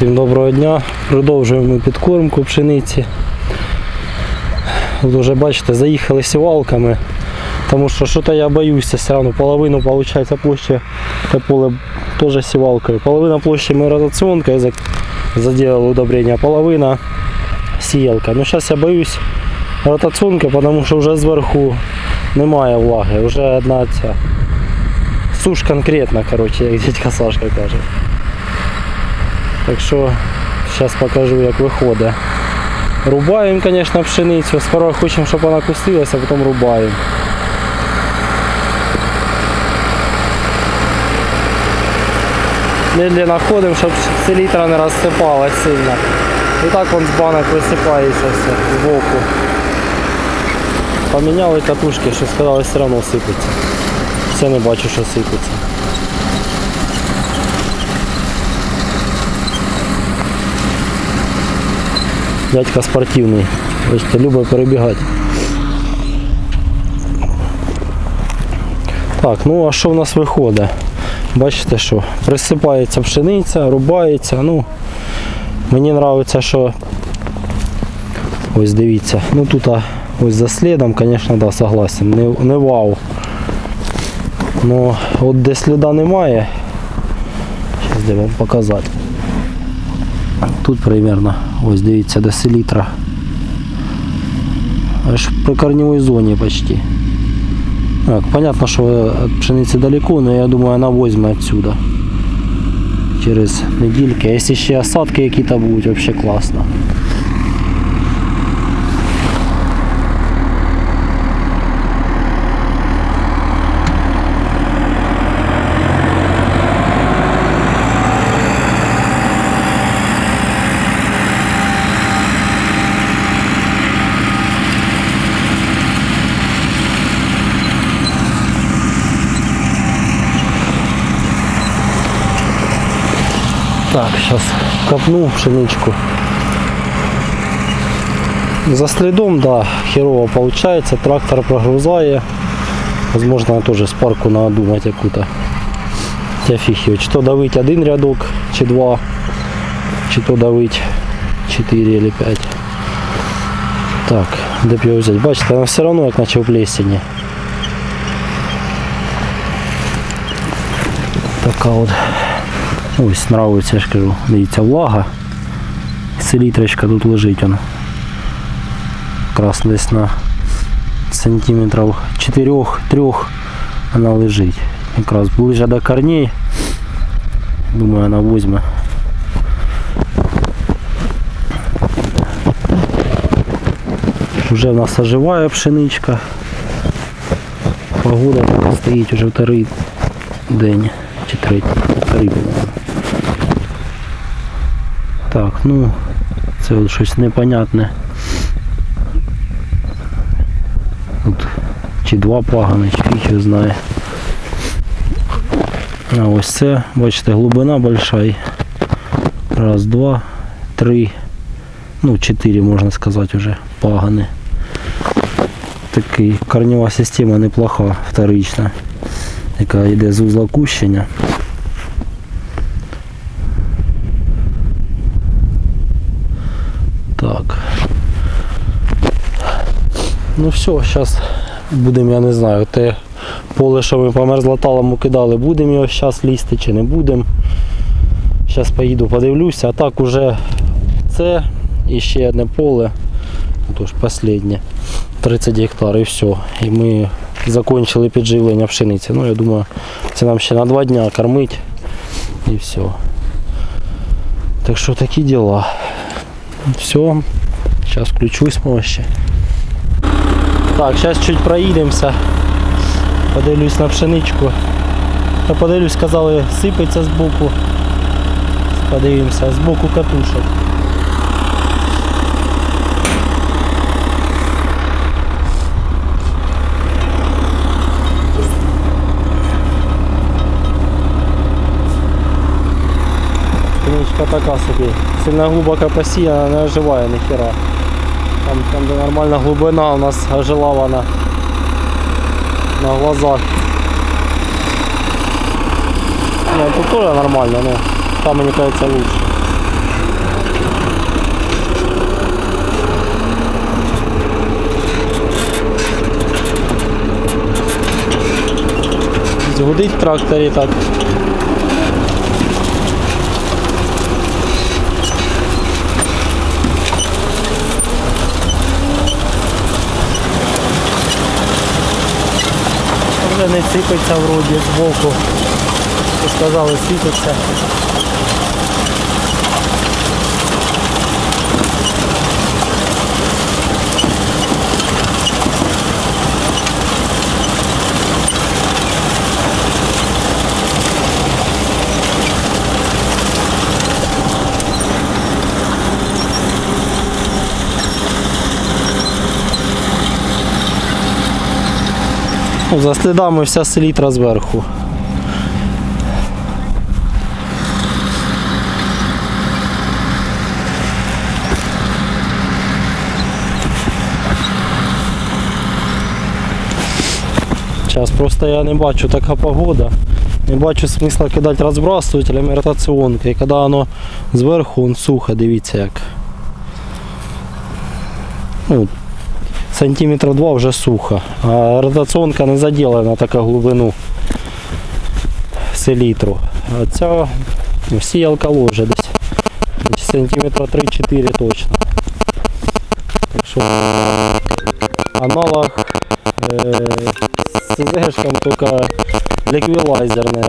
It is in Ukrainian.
Всім доброго дня. Продовжуємо підкормку пшениці. Тут вже бачите, заїхали сівалками, тому що що-то я боюся все одно. Половину виходить площі те поле теж сівалкою. Половина площі ми ротаціонкою за- заділили удобрення, половина сіялка. Ну зараз я боюсь ротаціонки, тому що вже зверху немає влаги. Вже одна ця суш конкретна, коротше, як дядька Сашка каже. Так що зараз покажу як виходить. Рубаємо, звісно, пшеницю. Сперва хочемо, щоб вона кустилася, а потім рубаємо. Медленно ходимо, щоб селітра не розсипалась сильно. І так вон з банок висипається все збоку. Поміняли катушки, що сказали, все одно сипеться. Все не бачу, що сипеться. Дядька спортивний. Бачите, любить перебігати. Так, ну а що в нас виходить? Бачите, що присипається пшениця, рубається. Ну, мені подобається, що ось дивіться. Ну тут ось за слідом, звісно, да, согласен. Не, не вау. Ну, от де сліда немає. Зараз де вам показати. Тут примерно, ось дивіться, до селітра. Аж при корневой зоні почти. Так, понятно, що от пшениці далеко, але я думаю, вона візьме отсюда. Через недільки. А якщо ще осадки які-то будуть, вообще класно. Так, сейчас копну пшеничку. За следом, да, херово получается. Трактор прогрузає. Возможно, я тоже спарку надумать яку-то. Я фиг його. Чи давить один рядок, чи два, чи то давить 4 или 5. Так, де б його взяти? Бачите, вона все одно як наче в плесені. Така от. Ось нравиться, я ж кажу, дивіться, влага. Селітрочка тут лежить вона. Якраз десь на сантиметрів 4-3 вона лежить. Якраз ближе до корней. Думаю, вона візьме. Вже в нас оживає пшеничка. Погода стоїть уже вторий день чи третій. Вторий. Так, ну це от щось непонятне. Тут чи два пагани, чи фіг знає. А ось це, бачите, глибина большая. Раз, два, три, ну чотири можна сказати вже пагани. Такий корнева система неплоха, вторична, яка йде з узла кущення. Так. Ну все, зараз будемо, я не знаю, те поле, що ми по мерзлоталому кидали, будемо його зараз лізти чи не будемо. Зараз поїду подивлюся, а так уже це і ще одне поле. Тож останнє. 30 гектар і все. І ми закінчили підживлення пшениці. Ну я думаю, це нам ще на два дня кормить і все. Так що такі діла. Все, сейчас включусь може. Так, зараз чуть проїдемося. Подивлюсь на пшеничку. Та подивлюсь, сказали, сипеться з боку. Подивимося, з боку катушок. Пшеничка така собі. Сильно глибоко посіяна, не оживає ніхера. Там, там де нормальна глибина у нас ожила вона на глазах. Ну, тут тоже нормально, но там, мне кажется, лучше. Гудить в тракторі так. Вже не сипеться вроді збоку. Сказали, сипеться. За слідами вся селітра зверху. Зараз просто я не бачу така погода. Не бачу смисла кидати розбрасувателями ротаціонки. І коли воно зверху он сухо, дивіться як. Ну, сантиметра два вже сухо. А ротаціонка не заділа на таку глибину селітру. А ця ну, сіялка ложе десь. сантиметра 3-4 точно. Так що аналог е, з СЗшком тільки ліквілайзерний.